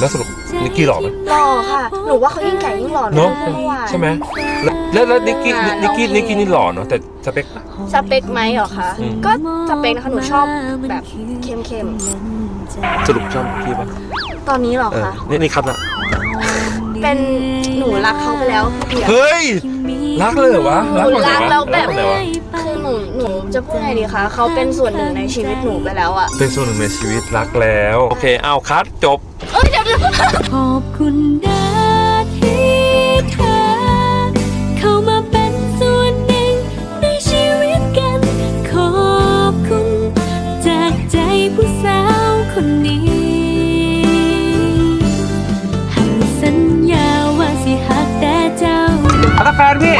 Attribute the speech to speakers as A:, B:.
A: แล้วสรุปนิกกี้หล่อไหม
B: หล่อค่ะ หนูว่าเขายิ่งแก่ยิ่งหล่อเนาะเมื่อวานใช่ไหมแล้วแล้วแล้วนิกกี้นิกกี้นิกกี้นี่หล่อเนาะแต่
A: สเปคปะ
B: สเปคไหมเหรอคะอืมก็สเปคนะคะหนูชอบแบบเข้มสรุปชอบนิกกี้ปะ
A: ๆ
C: ตอนนี้เหรอเออคะ
A: นี่นี่ครับละ
B: เป็นหนูรักเขาไปแล้วพี่เบียร์เฮ
A: ้ย
B: รักเลยเหรอวะหนูคนไหนรักวะแล้วแบบ คือหนูหนูจะพูดไงดีคะเขาเป็นส่วนหนึ่งในชีวิตหนูไป
C: แล้วอะ
B: เป็นส่วนหนึ่งในชีวิตรัก
A: แล้ว โอเคเอาคัดจบ
C: เอ้ยเดี๋ยว
B: ขอบคุณนะที่เธอเข้ามาเป็นส่วนหนึ่งในชีวิตกัน ขอบคุณ จากใจผู้สาวคนนี้ให้สัญญาว่าสิหักแต่เจ้า
D: แล้วแฟนพี่